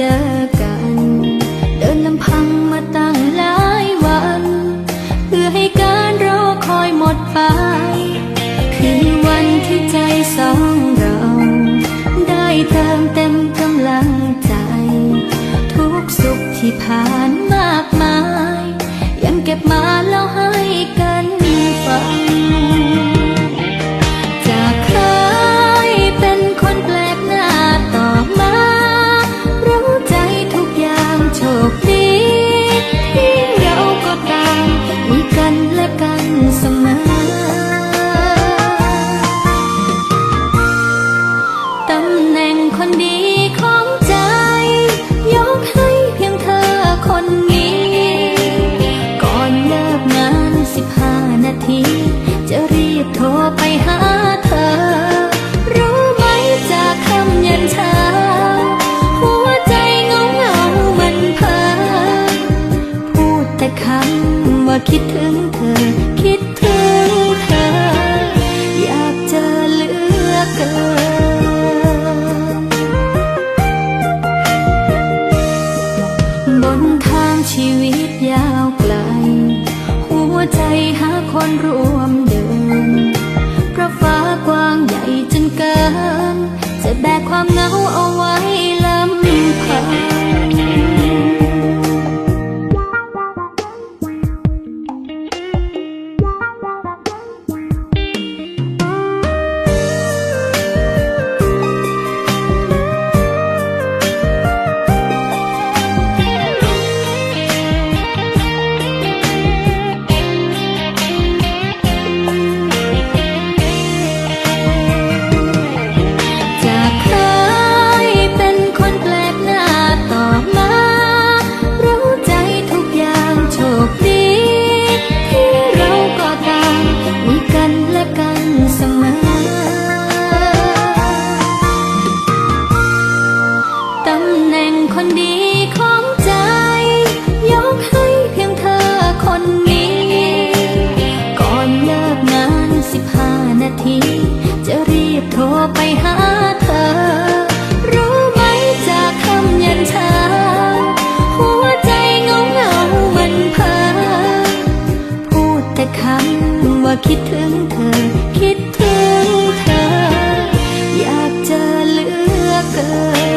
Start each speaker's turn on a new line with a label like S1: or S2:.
S1: Yeah. ว่าคิดถึงเธอ คิดถึงเธอ อยากเจอเหลือเกิน บนทางชีวิตยาวไกล หัวใจหาคนร่วมเดินพระฟ้ากว้างใหญ่จนเกิน จะแบกความเหงาเอาไว้ คนดีของใจ ยกให้เพียงเธอคนนี้ ก่อนเลิกงานสิบห้านาที จะรีบโทรไปหาเธอ รู้ไหมจากคำยันเธอหัวใจเงาเงามันพ้อพูดแต่คำว่าคิดถึงเธอ คิดถึงเธอ อยากเจอเหลือเกิน